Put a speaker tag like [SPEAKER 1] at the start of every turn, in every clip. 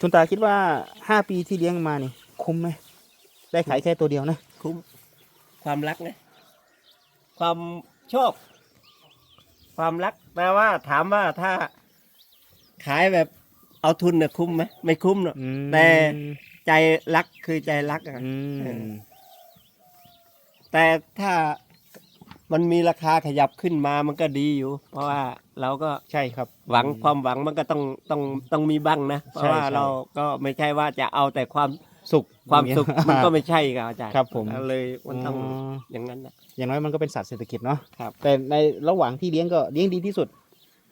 [SPEAKER 1] คุณตาคิดว่าห้าปีที่เลี้ยงมานี่ คุ้มไหมได้ขายแค่ตัวเดียวนะ
[SPEAKER 2] คุ้ม ความรักนะ ความชอบ ความรักแต่ว่า ถามว่าถ้าขายแบบเอาทุนเนี่ยคุ้มไหมไม่คุ้มหรอก
[SPEAKER 1] อืม
[SPEAKER 2] แต่ใจรักคือใจรักอะ
[SPEAKER 1] อื
[SPEAKER 2] เอ
[SPEAKER 1] ม
[SPEAKER 2] อแต่ถ้า มันมีราคาขยับขึ้นมามันก็ดีอยู่ เพราะว่าเราก็
[SPEAKER 1] ใช่ครับ
[SPEAKER 2] หวังความหวังมันก็ต้องต้องต้องมีบ้างนะ เพราะว่า
[SPEAKER 1] ใช่
[SPEAKER 2] เราก็ไม่ใช่ว่าจะเอาแต่ความ
[SPEAKER 1] สุข
[SPEAKER 2] ความสุข
[SPEAKER 1] อย่ง
[SPEAKER 2] มัน
[SPEAKER 1] เงี้ย
[SPEAKER 2] ก็ไม่ใช่ครับอาจารย์
[SPEAKER 1] ครับผม
[SPEAKER 2] เลยมันต้อง
[SPEAKER 1] อ๋อ
[SPEAKER 2] อย่างนั้นนะ
[SPEAKER 1] อย่างน้อยมันก็เป็นสัตว์เศรษฐกิจเนาะ
[SPEAKER 2] ครับ
[SPEAKER 1] แต่ในระหว่างที่เลี้ยงก็เลี้ยงดีที่สุด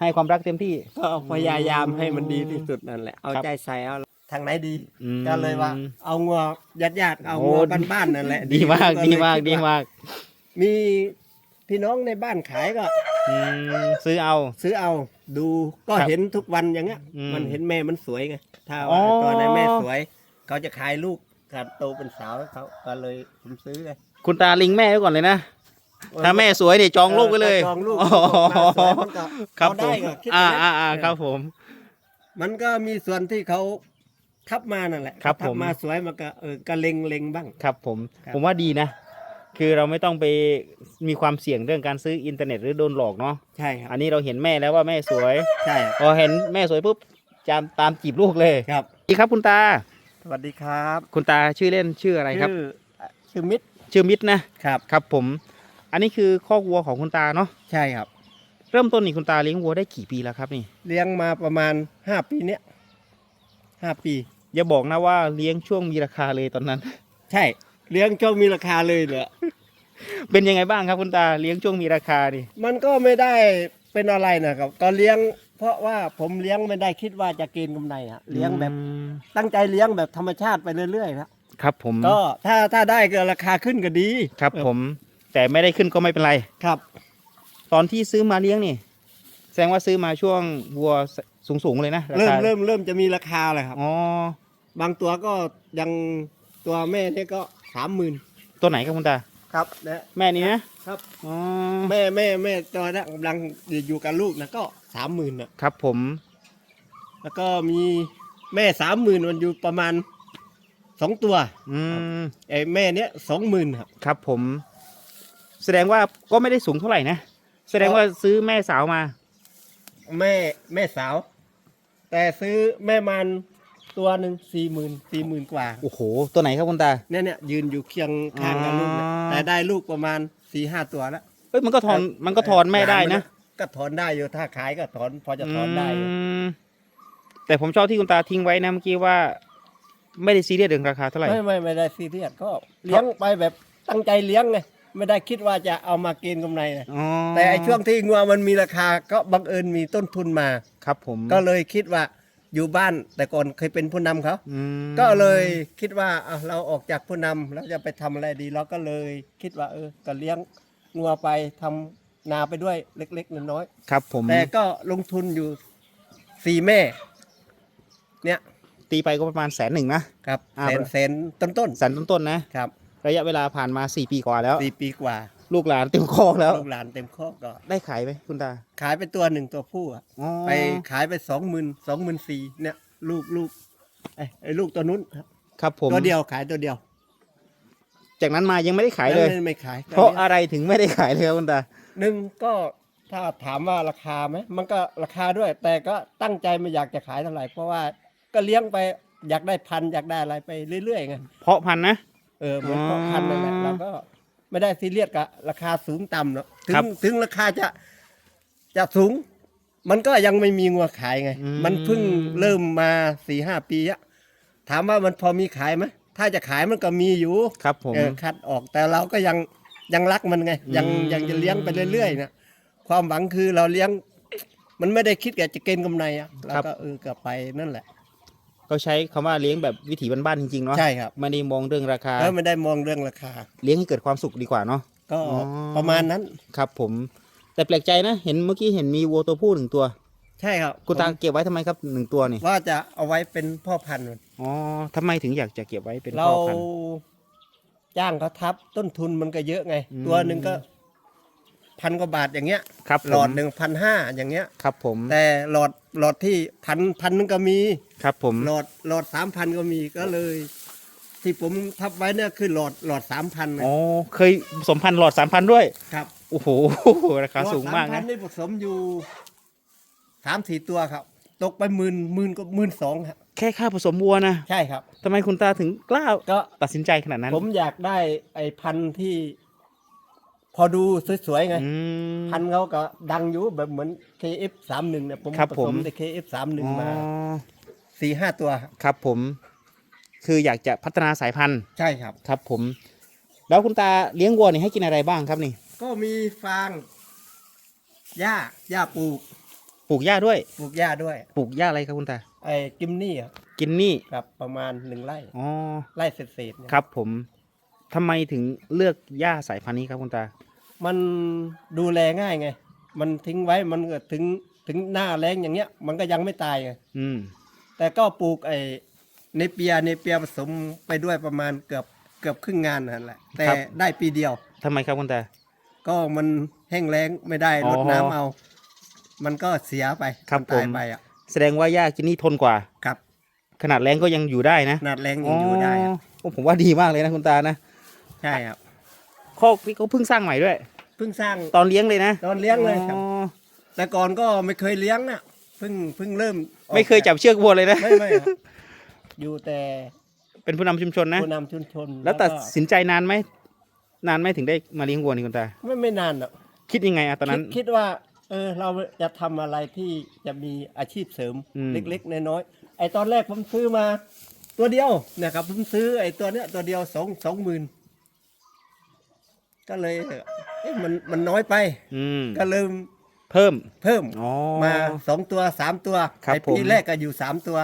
[SPEAKER 1] ให้ความรักเต็มที่
[SPEAKER 2] ก็พยายามให้มันดีที่สุดนั่นแหละเอา
[SPEAKER 1] ครับ
[SPEAKER 2] ใจใส่เอาทางไหนดี
[SPEAKER 1] อืม
[SPEAKER 2] ก็เลยว่า เอางัวญาติญาติๆเอา
[SPEAKER 1] โอ้
[SPEAKER 2] งัวบ้านๆนั่นแหละ
[SPEAKER 1] ดีมาก
[SPEAKER 2] ก็
[SPEAKER 1] ดี
[SPEAKER 2] เลย
[SPEAKER 1] มาก
[SPEAKER 2] คิ
[SPEAKER 1] ดี
[SPEAKER 2] ว่
[SPEAKER 1] มาก
[SPEAKER 2] มี พี่น้องในบ้านขายก็
[SPEAKER 1] อืมซื้อเอา
[SPEAKER 2] ซื้อเอาดูก็
[SPEAKER 1] ครับ
[SPEAKER 2] เห็นทุกวันอย่างเงี้ย
[SPEAKER 1] อืม
[SPEAKER 2] มันเห็นแม่มันสวยไงถ้า
[SPEAKER 1] อ๋อ
[SPEAKER 2] ว่าตัวไหนแม่สวย เขาจะขายลูกการโตเป็นสาวให้เขาก็เลยผมซื้อไง
[SPEAKER 1] คุณตาลิงแม่ไว้ก่อนเลยนะ ถ้าแม่สวยเนี่ยจองลูกไว้เลย
[SPEAKER 2] จองลูก
[SPEAKER 1] อ๋อ
[SPEAKER 2] มาสวยมันก็
[SPEAKER 1] ครับ
[SPEAKER 2] เอา
[SPEAKER 1] ผ
[SPEAKER 2] ได้
[SPEAKER 1] ม
[SPEAKER 2] ก็คิด
[SPEAKER 1] อ่า
[SPEAKER 2] นะ
[SPEAKER 1] อ่าอ่าครับผม
[SPEAKER 2] มันก็มีส่วนที่เขาทับมานั่นแหละ
[SPEAKER 1] ครับ
[SPEAKER 2] ทั
[SPEAKER 1] ผม
[SPEAKER 2] มาสวยมันก็เออก็เล็งเล็งบ้าง
[SPEAKER 1] ครับผม
[SPEAKER 2] ครับ
[SPEAKER 1] ผมว่าดีนะ คือเราไม่ต้องไปมีความเสี่ยงเรื่องการซื้ออินเทอร์เน็ตหรือโดนหลอกเนาะ
[SPEAKER 2] ใช่ครับ
[SPEAKER 1] อันนี้เราเห็นแม่แล้วว่าแม่สวย
[SPEAKER 2] ใช่ครับ
[SPEAKER 1] พอเห็นแม่สวยปุ๊บจามตามจีบลูกเลย
[SPEAKER 2] ครับ
[SPEAKER 1] ดีครับคุณตา
[SPEAKER 2] สวัสดีครับ
[SPEAKER 1] คุณตาชื่อเล่นชื่ออะไรครับ
[SPEAKER 2] ชื่อชื่อมิตร
[SPEAKER 1] ชื่อมิตรนะ
[SPEAKER 2] ครับ
[SPEAKER 1] ครับผม อันนี้คือคอกวัวของคุณตาเนาะ
[SPEAKER 2] ใช่ครับ
[SPEAKER 1] เริ่มต้นนี่คุณตาเลี้ยงวัวได้กี่ปีแล้วครับนี่
[SPEAKER 2] เลี้ยงมาประมาณห้าปีเนี้ยห้าปี
[SPEAKER 1] อย่าบอกนะว่าเลี้ยงช่วงมีราคาเลยตอนนั้น
[SPEAKER 2] ใช่ เลี้ยงช่วงมีราคาเลยเหรอ
[SPEAKER 1] เป็นยังไงบ้างครับคุณตาเลี้ยงช่วงมีราคาดิ
[SPEAKER 2] มันก็ไม่ได้เป็นอะไรนะครับก็เลี้ยง เพราะว่าผมเลี้ยงไม่ได้คิดว่าจะเกณฑ์กำไรอะเลี้ยงแบบ
[SPEAKER 1] อืม
[SPEAKER 2] ตั้งใจเลี้ยงแบบธรรมชาติไปเรื่อยๆครับ
[SPEAKER 1] ครับผม
[SPEAKER 2] ก็ถ้าถ้าได้ก็ราคาขึ้นก็ดี
[SPEAKER 1] ครับผม แต่ไม่ได้ขึ้นก็ไม่เป็นไร
[SPEAKER 2] ครับ
[SPEAKER 1] ตอนที่ซื้อมาเลี้ยงนี่ แสดงว่าซื้อมาช่วงวัวสูงๆเลยนะา
[SPEAKER 2] เริ่ม
[SPEAKER 1] คา
[SPEAKER 2] เริ่มเริ่มจะมีราคาเลยครับ
[SPEAKER 1] อ๋อ บา
[SPEAKER 2] งตัวก็ยังตัวแม่เนี่ยก็ สามหมื่น
[SPEAKER 1] ตัวไหนครับคุณตา
[SPEAKER 2] ครับนะ
[SPEAKER 1] แม่นี้นะครับ อ๋อ
[SPEAKER 2] แม่แม่แม่ตัวนั้นกำลังอยู่กับลูกนะก็สามหมื่นอะ
[SPEAKER 1] ครับผม
[SPEAKER 2] แล้วก็มีแม่สามหมื่นมันอยู่ประมาณสองตัว
[SPEAKER 1] อืม
[SPEAKER 2] ไอ้แม่เนี้ยสองหมื่นครับ
[SPEAKER 1] ครับผม แสดงว่าก็ไม่ได้สูงเท่าไหร่นะ แสดงว่าซื้อแม่สาวมา
[SPEAKER 2] แม่แม่สาว แต่ซื้อแม่มัน ตัวหนึ่งสี่หมื่นสี่หมื่นกว่า
[SPEAKER 1] โอ้โห ตัวไหนครับคุณตา
[SPEAKER 2] เนี่ยเนี่ยยืนอยู่เคียงข้างกับลูกเนี่ย
[SPEAKER 1] อ๋อ
[SPEAKER 2] แต่ได้ลูกประมาณสี่ห้าตัวแล้ว
[SPEAKER 1] เอ้ยมันก็ถอนมันก็ถอนแม่ได้นะ
[SPEAKER 2] ก็ถอนได้อยู่ถ้าขายก็ถอนพอจะถอนได้อยู่
[SPEAKER 1] มแต่ผมชอบที่คุณตาทิ้งไว้นะเมื่อกี้ว่า ไม่ได้ซีเรียสเรื่องราคาเท่าไหร่
[SPEAKER 2] ไม่ไม่ไม่ได้ซีเรียสก็เลี้ยงไปแบบตั้งใจเลี้ยงไงไม่ได้คิดว่าจะเอามาเกณฑ์กำไรนะ
[SPEAKER 1] อ๋อ
[SPEAKER 2] แต่ไอ้ช่วงที่งัวมันมีราคาก็บังเอิญมีต้นทุนมา
[SPEAKER 1] ครับผม
[SPEAKER 2] ก็เลยคิดว่า อยู่บ้านแต่ก่อนเคยเป็นผู้นำเขา
[SPEAKER 1] อืม
[SPEAKER 2] ก็เลยคิดว่าเอาเราออกจากผู้นำแล้วจะไปทำอะไรดีเราก็เลย คิดว่าเออก็เลี้ยงงัวไปทำนาไปด้วยเล็กๆน้อย
[SPEAKER 1] ครับผม
[SPEAKER 2] ๆแต่ก็ลงทุนอยู่สี่แม่ เนี่ย
[SPEAKER 1] ตีไปก็ประมาณแสนหนึ่งนะ
[SPEAKER 2] ครับ
[SPEAKER 1] อ่า
[SPEAKER 2] แสนแสนต้นต้น
[SPEAKER 1] แสนต้นๆนะ
[SPEAKER 2] ๆครับ
[SPEAKER 1] ระยะเวลาผ่านมาสี่ปีกว่าแล้ว
[SPEAKER 2] สี่ปีกว่า
[SPEAKER 1] ลูกหลานเต็มคอกแล้ว
[SPEAKER 2] ลูกหลานเต็มคอกก็
[SPEAKER 1] ได้ขายไหมคุณตา
[SPEAKER 2] ขายไปตัวหนึ่งตัวผู้อะ
[SPEAKER 1] อ๋อ
[SPEAKER 2] ไปขายไปสองหมื่นสองหมื่นสี่เนี่ย ลูกลูกไอ้ไอ้ลูกตัวนู้นครับ
[SPEAKER 1] ครับผม
[SPEAKER 2] ตัวเดียวขายตัวเดียว
[SPEAKER 1] จากนั้นมายังไม่ได้ขายเลย
[SPEAKER 2] ไม่ไม่ขาย
[SPEAKER 1] เพราะอะไรถึงไม่ได้ขายเลยครับคุณตา
[SPEAKER 2] หนึ่งก็ถ้าถามว่าราคาไหมมันก็ราคาด้วย แต่ก็ตั้งใจไม่อยากจะขายเท่าไหร่เพราะว่าก็เลี้ยงไปอยากได้พันธุ์อยากได้อะไรไปเรื่อยๆไง
[SPEAKER 1] เพาะพันธุ์นะ
[SPEAKER 2] เออเหมือน
[SPEAKER 1] อ๋อ
[SPEAKER 2] เพาะพันธุ์นั่นแหละเราก็ ไม่ได้ซีเรียสกับราคาสูงต่ำเนาะถึ
[SPEAKER 1] ครั
[SPEAKER 2] ง
[SPEAKER 1] บ
[SPEAKER 2] ถึงราคาจะจะสูง มันก็ยังไม่มีงัวขายไง
[SPEAKER 1] อืม
[SPEAKER 2] มันเพิ่งเริ่มมาสี่ห้าปีอะถามว่ามันพอมีขายไหมถ้าจะขายมันก็มีอยู่
[SPEAKER 1] ครับผม
[SPEAKER 2] เออคัดออกแต่เราก็ยังยังรักมันไง ยัง
[SPEAKER 1] อืม
[SPEAKER 2] ยังจะเลี้ยงไปเรื่อยๆนะความหวังคือเราเลี้ยง มันไม่ได้คิดแกจะเกณฑ์กำไรอะเราก็เออก็ไปนั่นแหละ
[SPEAKER 1] ก็ใช้คำว่าเลี้ยงแบบวิถีบ้านๆจริงๆเนาะ
[SPEAKER 2] ใช่ครับ
[SPEAKER 1] ไม่ได้มองเรื่องราคา
[SPEAKER 2] แล้วไม่ได้มองเรื่องราคา
[SPEAKER 1] เลี้ยงให้เกิดความสุขดีกว่าเนาะ
[SPEAKER 2] ก็
[SPEAKER 1] อ๋อ
[SPEAKER 2] ประมาณนั้น
[SPEAKER 1] ครับผม แต่แปลกใจนะ เห็นเมื่อกี้เห็นมีวัวตัวผู้หนึ่งตัว
[SPEAKER 2] ใช่ครับ
[SPEAKER 1] คุณตา
[SPEAKER 2] ผม
[SPEAKER 1] เก็บไว้ทำไมครับหนึ่งตัวนี่
[SPEAKER 2] ว่าจะเอาไว้เป็นพ่อพันธุ์มัน
[SPEAKER 1] อ๋อทำไมถึงอยากจะเก็บไว้เป็น
[SPEAKER 2] เรา
[SPEAKER 1] พ่อพันธุ์
[SPEAKER 2] จ้างเขาทับต้นทุนมันก็เยอะไง
[SPEAKER 1] อืม
[SPEAKER 2] ตัวหนึ่งก็ พันกว่าบาทอย่างเงี้ย
[SPEAKER 1] ครับผม
[SPEAKER 2] หลอดหนึ่งพันห้าอย่างเงี้ย
[SPEAKER 1] ครับผม
[SPEAKER 2] แต่หลอดหลอดที่พันพันนึงก็มี
[SPEAKER 1] ครับผม
[SPEAKER 2] หลอดหลอดสามพันก็มีก็เลย ที่ผมทับไว้เนี่ยคือหลอดหลอดสามพัน
[SPEAKER 1] อ๋อเคยผสมพันธุ์หลอดสามพันด้วย
[SPEAKER 2] ครับ
[SPEAKER 1] โอ้โหราคาสูงมาก
[SPEAKER 2] หลอดพั
[SPEAKER 1] นะ
[SPEAKER 2] นนี่ผสมอยู่สามสี่ตัวครับ ตกไปหมื่นหมื่นก็หมื่นสองครับ
[SPEAKER 1] แค่ค่าผสมวัวนะ
[SPEAKER 2] ใช่ครับ
[SPEAKER 1] ทำไมคุณตาถึงกล้า
[SPEAKER 2] ก็
[SPEAKER 1] ตัดสินใจขนาดนั้น
[SPEAKER 2] ผมอยากได้ไอ้พันธุ์ที่ พอดูสวยๆไง
[SPEAKER 1] อืม
[SPEAKER 2] พันธุ์เขาก็ดังอยู่แบบเหมือน KF สามหนึ่งเนี่ยผม
[SPEAKER 1] ครับ
[SPEAKER 2] ผ
[SPEAKER 1] ผม
[SPEAKER 2] สมใน KF สามหนึ่ง
[SPEAKER 1] อ๋อ
[SPEAKER 2] มาสี่ห้าตัวครับ
[SPEAKER 1] ครับผม คืออยากจะพัฒนาสายพันธุ์
[SPEAKER 2] ใช่ครับ
[SPEAKER 1] ครับผม แล้วคุณตาเลี้ยงวัวนี่ให้กินอะไรบ้างครับนี่
[SPEAKER 2] ก็มีฟางหญ้าหญ้าปลูก
[SPEAKER 1] ปลูกหญ้าด้วย
[SPEAKER 2] ปลูกหญ้าด้วย
[SPEAKER 1] ปลูกหญ้าอะไรครับคุณตา
[SPEAKER 2] ไอ้กิมนี่อะ
[SPEAKER 1] กินนี่
[SPEAKER 2] ครับประมาณหนึ่งไร่
[SPEAKER 1] อ๋อ
[SPEAKER 2] ไร่เศษๆเนี่ย
[SPEAKER 1] ครับผมทำไมถึงเลือกหญ้าสายพันธุ์นี้ครับคุณตา
[SPEAKER 2] มันดูแลง่ายไง มันทิ้งไว้มันก็ถึงถึงหน้าแรงอย่างเงี้ย มันก็ยังไม่ตายไง
[SPEAKER 1] อืม
[SPEAKER 2] แต่ก็ปลูกไอ้เนเปียเนเปียผสมไปด้วยประมาณเกือบเกือบครึ่งงานนั่นแหละ แต่ได้ปีเดียว
[SPEAKER 1] ทำไมครับคุณตา
[SPEAKER 2] ก็มันแห้งแล้งไม่ได้
[SPEAKER 1] อ๋อ
[SPEAKER 2] รดน้ำเอา มันก็เสียไป
[SPEAKER 1] ครับ
[SPEAKER 2] มันตาย
[SPEAKER 1] ผม
[SPEAKER 2] ไปอะ
[SPEAKER 1] แสดงว่าหญ้ากินนี่ทนกว่า
[SPEAKER 2] ครับ
[SPEAKER 1] ขนาดแรงก็ยังอยู่ได้นะ
[SPEAKER 2] ขนาดแรงยังอยู่ได้อะ
[SPEAKER 1] โอ้ผมว่าดีมากเลยนะคุณตานะ
[SPEAKER 2] ใช่ครับ
[SPEAKER 1] คอกนี่เขาเพิ่งสร้างใหม่ด้วย
[SPEAKER 2] เพิ่งสร้าง
[SPEAKER 1] ตอนเลี้ยงเลยนะ
[SPEAKER 2] ตอนเลี้ยงเลยครับ
[SPEAKER 1] อ๋อ
[SPEAKER 2] แต่ก่อนก็ไม่เคยเลี้ยงนะเพิ่งเพิ่งเริ่มออก
[SPEAKER 1] ไม่เคยจับเชือกวัวเลยนะ
[SPEAKER 2] ไม่ไม่ครับอยู่แต่
[SPEAKER 1] เป็นผู้นำชุมชนนะ
[SPEAKER 2] ผู้นำชุมชน
[SPEAKER 1] แล้วตัด
[SPEAKER 2] ก็
[SPEAKER 1] สินใจนานไหมนานไหมถึงได้มาเลี้ยงวัวนี่คุณตา
[SPEAKER 2] ไม่ไม่นานหรอก
[SPEAKER 1] คิดยังไงอะตอนนั้น
[SPEAKER 2] คิดคิดว่าเออเราจะทำอะไรที่จะมีอาชีพเสริม
[SPEAKER 1] อืม
[SPEAKER 2] เล็กๆน้อยๆไอตอนแรกผมซื้อมาตัวเดียวเนะครับผมซื้อไอตัวเนี้ยตัวเดียวสองสองหมื่น ก็เลยเอ๊ะมันมันน้อยไป
[SPEAKER 1] อืม
[SPEAKER 2] ก็เริ่ม
[SPEAKER 1] เพิ่ม
[SPEAKER 2] เพิ่ม
[SPEAKER 1] อ๋อ
[SPEAKER 2] มาสองตัวสามตัว
[SPEAKER 1] ครับ
[SPEAKER 2] ไอปี
[SPEAKER 1] ผม
[SPEAKER 2] แรกก็อยู่สามตัว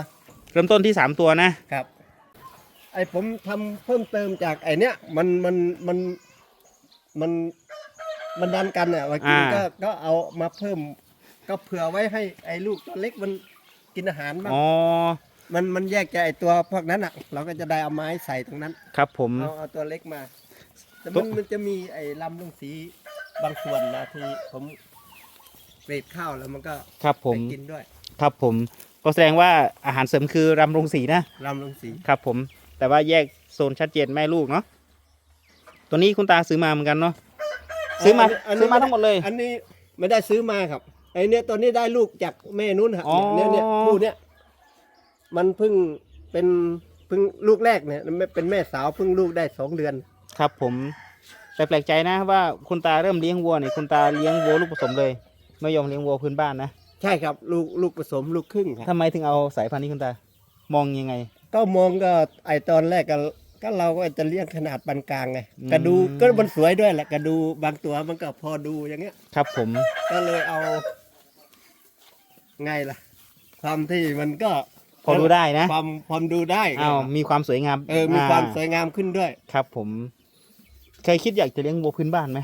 [SPEAKER 1] เริ่มต้นที่สามตัวนะ
[SPEAKER 2] ครับ ไอผมทำเพิ่มเติมจากไอเนี้ยมันมันมันมันมันดันกันอะว่ากิน
[SPEAKER 1] อ่า
[SPEAKER 2] ก็ก็เอามาเพิ่ม ก็เผื่อไว้ให้ไอลูกตัวเล็กมันกินอาหารบ้าง
[SPEAKER 1] อ๋อ
[SPEAKER 2] มันมันแยกจากไอตัวพวกนั้นอะ เราก็จะได้เอาไม้ใส่ตรงนั้น
[SPEAKER 1] ครับผม
[SPEAKER 2] เอาเอาตัวเล็กมา แต่
[SPEAKER 1] ตั
[SPEAKER 2] มั
[SPEAKER 1] ว
[SPEAKER 2] นมันจะมีไอ้ลำลุงสีบางส่วนนะที่ผมเกรดข้าวแล้วมันก็
[SPEAKER 1] ครับผม
[SPEAKER 2] ไปกินด้วย
[SPEAKER 1] ครับผม ก็แสดงว่าอาหารเสริมคือรำรงสีนะ
[SPEAKER 2] ลำลุงสี
[SPEAKER 1] ครับผม แต่ว่าแยกโซนชัดเจนแม่ลูกเนาะ ตัวนี้คุณตาซื้อมาเหมือนกันเนาะ ซื้อมา
[SPEAKER 2] นนี้
[SPEAKER 1] ซื้อมาทั้งหมดเลย
[SPEAKER 2] อันนี้ไม่ได้ซื้อมาครับไอเนี้ยตัวนี้ได้ลูกจากแม่นู้นครับ
[SPEAKER 1] อ๋อ
[SPEAKER 2] เนี่ยเนี่ยคู่เนี้ยมันเพิ่งเป็นเพิ่งลูกแรกเนี่ยเป็นแม่สาวเพิ่งลูกได้สองเดือน
[SPEAKER 1] ครับผมแต่แปลกใจนะว่าคุณตาเริ่มเลี้ยงวัวเนี่ยคุณตาเลี้ยงวัวลูกผสมเลย ไม่ยอมเลี้ยงวัวพื้นบ้านนะ
[SPEAKER 2] ใช่ครับลูกลูกผสมลูกครึ่งครับ
[SPEAKER 1] ทำไมถึงเอาสายพันธุ์นี้คุณตามองยังไง
[SPEAKER 2] ก็มองก็ไอตอนแรกก็ก็เราก็จะเลี้ยงขนาดปานกลางไง
[SPEAKER 1] อืม
[SPEAKER 2] กระดูก็มันสวยด้วยแหละกระดูบางตัวมันก็พอดูอย่างเงี้ย
[SPEAKER 1] ครับผม
[SPEAKER 2] ก็เลยเอา ไงล่ะความที่มันก็
[SPEAKER 1] พอดูได้นะ
[SPEAKER 2] ความความดูได้
[SPEAKER 1] อ้าวมีความสวยงาม
[SPEAKER 2] เออมีความ
[SPEAKER 1] อ่
[SPEAKER 2] สวยงามขึ้นด้วย
[SPEAKER 1] ครับผม เคยคิดอยากจะเลี้ยงวัวพื้นบ้านไหม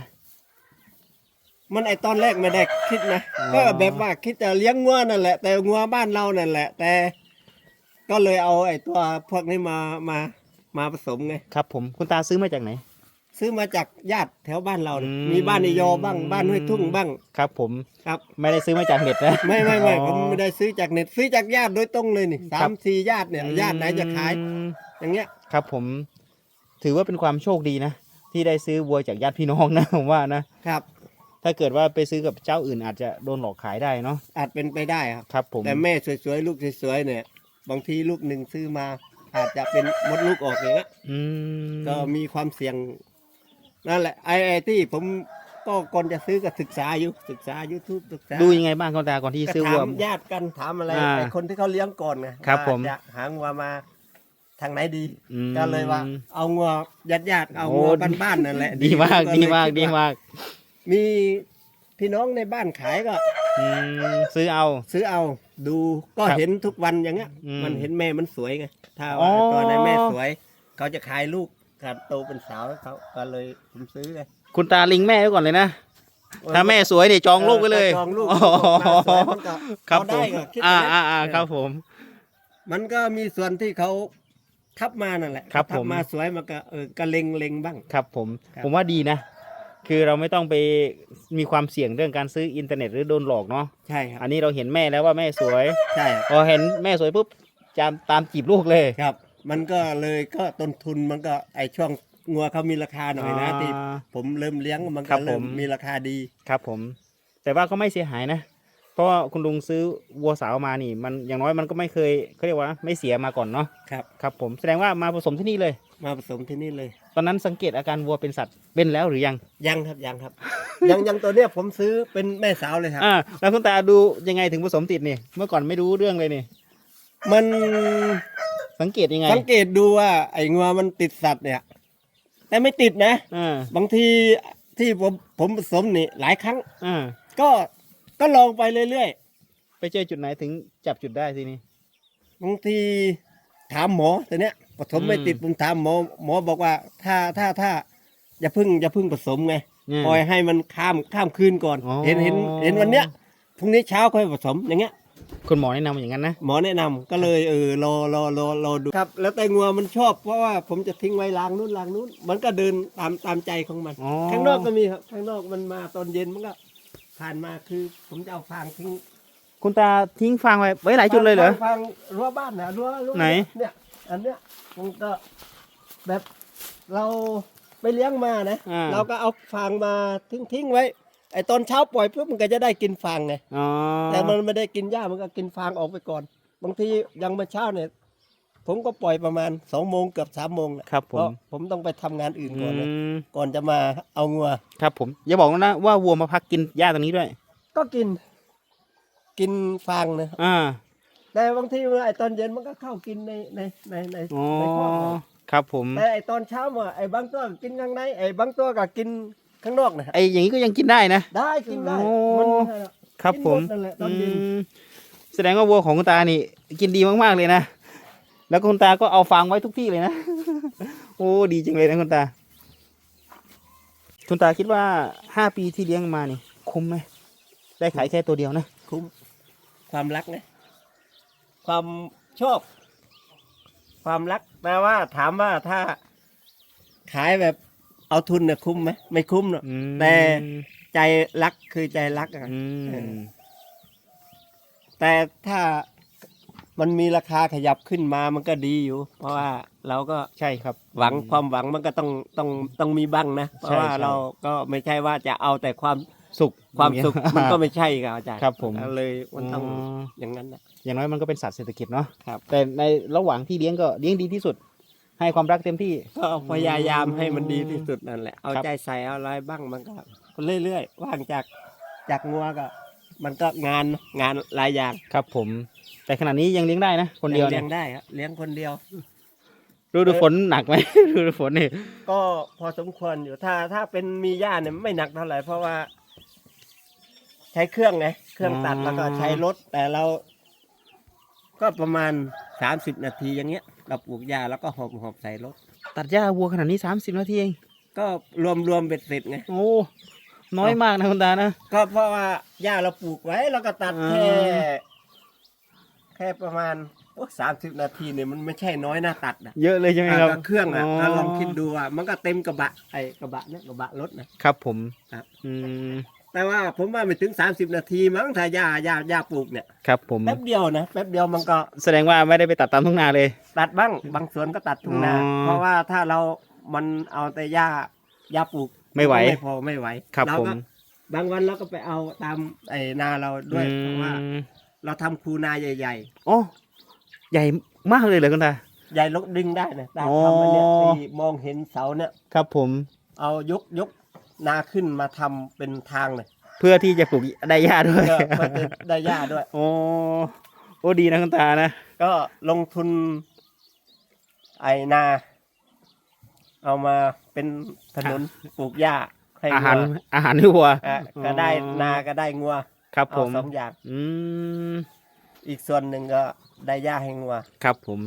[SPEAKER 2] มันไอตอนแรกไม่ได้คิดนะ
[SPEAKER 1] อ๋อ
[SPEAKER 2] ก็แบบว่าคิดจะเลี้ยงงัวนั่นแหละ แต่งัวบ้านเรานั่นแหละ แต่ ก็เลยเอาไอตัวพวกนี้มามามาผสมไง
[SPEAKER 1] ครับ ผมคุณตาซื้อมาจากไหน
[SPEAKER 2] ซื้อมาจากญาติแถวบ้านเราเนี่ย
[SPEAKER 1] อืม
[SPEAKER 2] มีบ้านในยอบ้างบ้านห้วยทุ่งบ้าง
[SPEAKER 1] ครับ ผม
[SPEAKER 2] ครับ
[SPEAKER 1] ไม่ได้ซื้อมาจากเน็ตนะ
[SPEAKER 2] ไม่ไม่ไม่
[SPEAKER 1] อ๋อ
[SPEAKER 2] ผมไม่ได้ซื้อจากเน็ตซื้อจากญาติโดยตรงเลยนี่
[SPEAKER 1] ครั
[SPEAKER 2] สา
[SPEAKER 1] บ
[SPEAKER 2] มสี่ญาติเนี่ยญาติไหนจะขาย
[SPEAKER 1] อืม
[SPEAKER 2] อย่างเงี้ย
[SPEAKER 1] ครับผม ถือว่าเป็นความโชคดีนะ ที่ได้ซื้อวัวจากญาติพี่น้องนะผมว่านะ
[SPEAKER 2] ครับ
[SPEAKER 1] ถ้าเกิดว่าไปซื้อกับเจ้าอื่นอาจจะโดนหลอกขายได้เนาะ
[SPEAKER 2] อาจเป็นไปได้ครับ
[SPEAKER 1] ครับผม
[SPEAKER 2] แต่แม่สวยๆลูกสวยๆเนี่ย บางทีลูกหนึ่งซื้อมา อาจจะเป็นมดลูกออกอย่างเงี้ย
[SPEAKER 1] อืม
[SPEAKER 2] ก็มีความเสี่ยง นั่นแหละไอ้ไอ้ที่ผมก็ก่อนจะซื้อก็ศึกษาอยู่ศึกษา YouTube ศึกษา
[SPEAKER 1] ดูยังไงบ้างคุณตาก่อนที่
[SPEAKER 2] ก็
[SPEAKER 1] ซื้อ
[SPEAKER 2] ถา
[SPEAKER 1] วัว
[SPEAKER 2] มญาติกันถามอะไร
[SPEAKER 1] อ่า
[SPEAKER 2] ไอ้คนที่เขาเลี้ยงก่อนไง
[SPEAKER 1] ครับ
[SPEAKER 2] ว่า
[SPEAKER 1] ผม
[SPEAKER 2] จะหางัวมา ทางไหนดี
[SPEAKER 1] อืม
[SPEAKER 2] ก็เลยว่า เอางัวญาติญาติๆเอา
[SPEAKER 1] โอ้
[SPEAKER 2] งัวบ้านๆนั่นแหละ
[SPEAKER 1] ดีมาก
[SPEAKER 2] เลย
[SPEAKER 1] ดีมาก
[SPEAKER 2] คิ
[SPEAKER 1] ดี
[SPEAKER 2] ว่
[SPEAKER 1] มาก
[SPEAKER 2] มีพี่น้องในบ้านขายก็
[SPEAKER 1] อืมซื้อเอา
[SPEAKER 2] ซื้อเอาดูก็
[SPEAKER 1] ครับ
[SPEAKER 2] เห็นทุกวันอย่างเงี้ย
[SPEAKER 1] อืม
[SPEAKER 2] มันเห็นแม่มันสวยไงถ้า
[SPEAKER 1] อ๋อ
[SPEAKER 2] ว่าตัวไหนแม่สวย เขาจะขายลูกขาดโตเป็นสาวให้เขาก็เลยผมซื้อเลย
[SPEAKER 1] คุณตาลิงแม่ไว้ก่อนเลยนะ ถ้าแม่สวยเนี่ยจองลูกไว้เลย
[SPEAKER 2] ออจองลูก
[SPEAKER 1] อ๋อ
[SPEAKER 2] มาสวยมันก็
[SPEAKER 1] ครับ
[SPEAKER 2] เอา
[SPEAKER 1] ผ
[SPEAKER 2] ได้
[SPEAKER 1] ม
[SPEAKER 2] ก็คิด
[SPEAKER 1] อ่า
[SPEAKER 2] ย่งนั้น
[SPEAKER 1] อ่าอ่า
[SPEAKER 2] เออ
[SPEAKER 1] ครับผม
[SPEAKER 2] มันก็มีส่วนที่เขา ทับมานั่นแหละ
[SPEAKER 1] ครับ
[SPEAKER 2] ทั
[SPEAKER 1] ผม
[SPEAKER 2] มาสวยมันก็เออก็เล็งเล็งบ้าง
[SPEAKER 1] ครับผม
[SPEAKER 2] ครับ
[SPEAKER 1] ผมว่าดีนะ คือเราไม่ต้องไปมีความเสี่ยงเรื่องการซื้ออินเทอร์เน็ตหรือโดนหลอกเนาะ
[SPEAKER 2] ใช่ครับ
[SPEAKER 1] อันนี้เราเห็นแม่แล้วว่าแม่สวย
[SPEAKER 2] ใช่ครับ
[SPEAKER 1] พอเห็นแม่สวยปุ๊บจามตามจีบลูกเลย
[SPEAKER 2] ครับ มันก็เลยก็ต้นทุนมันก็ไอช่วงงัวเขามีราคาหน่อยนะ
[SPEAKER 1] อ่า
[SPEAKER 2] ที่ผมเริ่มเลี้ยงมัน
[SPEAKER 1] ครั
[SPEAKER 2] ก็
[SPEAKER 1] บ
[SPEAKER 2] เริ่
[SPEAKER 1] ผมม
[SPEAKER 2] มีราคาดี
[SPEAKER 1] ครับผม แต่ว่าก็ไม่เสียหายนะ เพราะว่าคุณลุงซื้อวัวสาวมานี่มันอย่างน้อยมันก็ไม่เคยเขาเรียกว่าไม่เสียมาก่อนเนาะ
[SPEAKER 2] ครับ
[SPEAKER 1] ครับผมแสดงว่ามาผสมที่นี่เลย
[SPEAKER 2] มาผสมที่นี่เลย
[SPEAKER 1] ตอนนั้นสังเกตอาการวัวเป็นสัตว์เป็นแล้วหรือยัง
[SPEAKER 2] ยังครับยังครับ ยังยังตัวเนี้ยผมซื้อเป็นแม่สาวเลยครับ
[SPEAKER 1] อ่าแล้วคุณตาดูยังไงถึงผสมติดนี่เมื่อก่อนไม่รู้เรื่องเลยนี่
[SPEAKER 2] มัน
[SPEAKER 1] สังเกตยังไง
[SPEAKER 2] สังเกตดูว่าไอ้งัวมันติดสัตว์เนี่ย แต่ไม่ติดนะ
[SPEAKER 1] อ่า
[SPEAKER 2] บางทีที่ผมผมผสมนี่หลายครั้ง
[SPEAKER 1] อ่า
[SPEAKER 2] ก็ ก็ลองไปเรื่อย
[SPEAKER 1] ไปเจอจุดไหนถึงจับจุดได้ทีนี้
[SPEAKER 2] ๆบางทีถามหมอแต่เนี้ยผสมไม่
[SPEAKER 1] อืม
[SPEAKER 2] ติดผมถามหมอหมอบอกว่าถ้าถ้าถ้าอย่าพึ่งอย่าพึ่งผสมไง
[SPEAKER 1] เนี่ย
[SPEAKER 2] ปล่อยให้มันข้ามข้ามคืนก่อน
[SPEAKER 1] อ๋อ
[SPEAKER 2] เห็นเห็นเห็นวันเนี้ยพรุ่งนี้เช้าค่อยผสมอย่างเงี้ย
[SPEAKER 1] คุณหมอแนะนำอย่างนั้นนะ
[SPEAKER 2] หมอแนะนำก็เลยเออรอรอรอรอดูครับ แล้วแต่งัวมันชอบเพราะว่าผมจะทิ้งไว้ล้างนู้นล้างนู้น มันก็เดินตามตามใจของมัน
[SPEAKER 1] อ๋อ
[SPEAKER 2] ข้างนอกก็มีครับข้างนอกมันมาตอนเย็นมันก็ ผ่านมาคือผมจะเอาฟางทิ้ง
[SPEAKER 1] คุณตาทิ้งฟางไว้ไว้หลายจุดเลยเหรอ
[SPEAKER 2] ฟางฟางรั้วบ้านนะรั้วรั้ว
[SPEAKER 1] ไหน
[SPEAKER 2] เนี่ยอันเนี้ยมันก็แบบเราไปเลี้ยงมานะ
[SPEAKER 1] อ่า
[SPEAKER 2] เราก็เอาฟางมาทิ้งทิ้งไว้ไอ้ตอนเช้าปล่อยปุ๊บมันก็จะได้กินฟางไง
[SPEAKER 1] อ๋อ
[SPEAKER 2] แต่มันไม่ได้กินหญ้ามันก็กินฟางออกไปก่อน บางทียังเมื่อเช้าเนี่ย ผมก็ปล่อยประมาณสองโมงเกือบสามโมงแหละ
[SPEAKER 1] ครับผ
[SPEAKER 2] เพราะ
[SPEAKER 1] ม
[SPEAKER 2] ผมต้องไปทำงานอื่น
[SPEAKER 1] อื
[SPEAKER 2] ก่อนนะ
[SPEAKER 1] ม
[SPEAKER 2] ก่อนจะมาเอางัว
[SPEAKER 1] ครับผม อย่าบอกนะว่าวัวมาพักกินหญ้าตรงนี้ด้วย
[SPEAKER 2] ก็กิน กินฟางนะ
[SPEAKER 1] อ่า
[SPEAKER 2] แต่บางทีไอ้ตอนเย็นมันก็เข้ากินในในในใน
[SPEAKER 1] อ๋อ
[SPEAKER 2] ในคอกนะ
[SPEAKER 1] ครับผม
[SPEAKER 2] แต่ไอ้ตอนเช้ามาไอ้บางตัวก็กินข้างในไอ้บางตัวก็กินข้างนอกนะ
[SPEAKER 1] ไออย่างนี้ก็ยังกินได้นะ
[SPEAKER 2] ได้กินได้
[SPEAKER 1] โอ้
[SPEAKER 2] มัน
[SPEAKER 1] ครับ
[SPEAKER 2] กิน
[SPEAKER 1] ผ
[SPEAKER 2] ห
[SPEAKER 1] ม
[SPEAKER 2] ดนั่นแหละตอนเย็น
[SPEAKER 1] อืมแสดงว่าวัวของคุณตานี่ กินดีมากๆเลยนะ แล้วคุณตาก็เอาฟางไว้ทุกที่เลยนะ โอ้ดีจังเลยนะคุณตา คุณตาคิดว่าห้าปีที่เลี้ยงมานี่ คุ้มไหมได้ขายแค่ตัวเดียวนะ
[SPEAKER 2] คุ้ม ความรักนะ ความชอบ ความรักแต่ว่าถามว่าถ้าขายแบบเอาทุนเนี่ยคุ้มไหมไม่คุ้มหรอก
[SPEAKER 1] อืม
[SPEAKER 2] แต่ใจรักคือใจรักอะ
[SPEAKER 1] อื
[SPEAKER 2] เอ
[SPEAKER 1] ม
[SPEAKER 2] อแต่ถ้า มันมีราคาขยับขึ้นมามันก็ดีอยู่ เพราะว่าเราก็
[SPEAKER 1] ใช่ครับ
[SPEAKER 2] หวังความหวังมันก็ต้องต้องต้องมีบ้างนะ เพราะว่า
[SPEAKER 1] ใช่
[SPEAKER 2] เราก็ไม่ใช่ว่าจะเอาแต่ความ
[SPEAKER 1] สุข
[SPEAKER 2] ความสุข
[SPEAKER 1] อย่ง
[SPEAKER 2] มัน
[SPEAKER 1] เงี้ย
[SPEAKER 2] ก็ไม่ใช่ครับอาจารย์
[SPEAKER 1] ครับผม
[SPEAKER 2] เลยมันต้อง
[SPEAKER 1] อ๋อ
[SPEAKER 2] อย่างนั้นนะ
[SPEAKER 1] อย่างน้อยมันก็เป็นสัตว์เศรษฐกิจเนาะ
[SPEAKER 2] ครับ
[SPEAKER 1] แต่ในระหว่างที่เลี้ยงก็เลี้ยงดีที่สุด ให้ความรักเต็มที่
[SPEAKER 2] ก็พยายามให้มันดีที่สุดนั่นแหละเอา
[SPEAKER 1] ครับ
[SPEAKER 2] ใจใส่เอาอะไรบ้างมันก็เรื่อยๆว่างจากจากงัวก็ มันก็งานงานหลายอย่าง
[SPEAKER 1] ครับผม แต่ขณะนี้ยังเลี้ยงได้นะ คนเดียว
[SPEAKER 2] เลี้
[SPEAKER 1] เนี่ย
[SPEAKER 2] ยงได้ครับเลี้ยงคนเดียว
[SPEAKER 1] ฤดูฝนหนักไหม ฤดูฝนนี่
[SPEAKER 2] ก็พอสมควรอยู่ถ้าถ้าเป็นมีหญ้าเนี่ยไม่หนักเท่าไหร่เพราะว่า ใช้เครื่องไงเครื่องตัดแล้วก็ใช้รถแต่เรา ก็ประมาณสามสิบนาทีอย่างเงี้ยเราปลูกหญ้าแล้วก็หอบหอบใส่รถ
[SPEAKER 1] ตัดหญ้าวัวขนาดนี้สามสิบนาทีเอง
[SPEAKER 2] ก็รวมรวมเบ็ดเสร็จไง
[SPEAKER 1] โอ้ น้อยมากนะคุณตานะ
[SPEAKER 2] ก็เพราะว่าหญ้าเราปลูกไว้แล้วก็ตัด
[SPEAKER 1] อ่า
[SPEAKER 2] แค่ แค่ประมาณสามสิบนาทีเนี่ยมันไม่ใช่น้อยนะตัดนะ
[SPEAKER 1] เยอะเลยใช่ไหมครับ
[SPEAKER 2] อ่าก็เครื่องอะถ้าลองคิดดูอะมันก็เต็มกระบะไอ้กระบะเนี่ยกระบะรถนะครับ
[SPEAKER 1] ผม
[SPEAKER 2] ครับ
[SPEAKER 1] อืม
[SPEAKER 2] แต่ว่าผมว่าไม่ถึง 30 นาทีมั้งถ้าหญ้าหญ้าหญ้าปลูกเนี่ย
[SPEAKER 1] ครับผม
[SPEAKER 2] แป๊บเดียวนะแป๊บเดียวมันก็
[SPEAKER 1] แสดงว่าไม่ได้ไปตัดตามทุ่งนาเลย
[SPEAKER 2] ตัดบ้างบางสวนก็ตัดทุ่งนา
[SPEAKER 1] อ๋อ
[SPEAKER 2] เพราะว่าถ้าเรามันเอาแต่หญ้าหญ้าปลูก
[SPEAKER 1] ไม่ไหว
[SPEAKER 2] ไม่พอไม่ไหว
[SPEAKER 1] ครับ
[SPEAKER 2] เรา
[SPEAKER 1] ผม
[SPEAKER 2] ก็บางวันเราก็ไปเอาตามไอ้นาเราด้วยเพราะว่า
[SPEAKER 1] อืม
[SPEAKER 2] เราทำคูนาใหญ่
[SPEAKER 1] โอ้ใหญ่มากเลยเหรอคุณตา
[SPEAKER 2] ๆ ใหญ่ลกดึงได้นะตา
[SPEAKER 1] อ๋อ
[SPEAKER 2] ทำมันเนี่ยที่มองเห็นเสาเนี่ย
[SPEAKER 1] ครับผม
[SPEAKER 2] เอายกยกนาขึ้นมาทำเป็นทางเลย
[SPEAKER 1] เพื่อที่จะปลูกได้หญ้าด้วย
[SPEAKER 2] ก็เพื่อจะได้หญ้าด้วย
[SPEAKER 1] โอ้โอ้ดีนะคุณตานะ
[SPEAKER 2] ก็ลงทุนไอนา เอามาเป็นถนนปลูกหญ้าให้
[SPEAKER 1] อา
[SPEAKER 2] งั
[SPEAKER 1] หาร
[SPEAKER 2] ว
[SPEAKER 1] อาหารให้วัว
[SPEAKER 2] อะก็ได้
[SPEAKER 1] อ๋อ
[SPEAKER 2] นาก็ได้งัว
[SPEAKER 1] ครับผ
[SPEAKER 2] เอา
[SPEAKER 1] ม
[SPEAKER 2] สองอย่าง
[SPEAKER 1] อืม
[SPEAKER 2] อีกส่วนหนึ่งก็ได้หญ้าให้งัว
[SPEAKER 1] ครับผม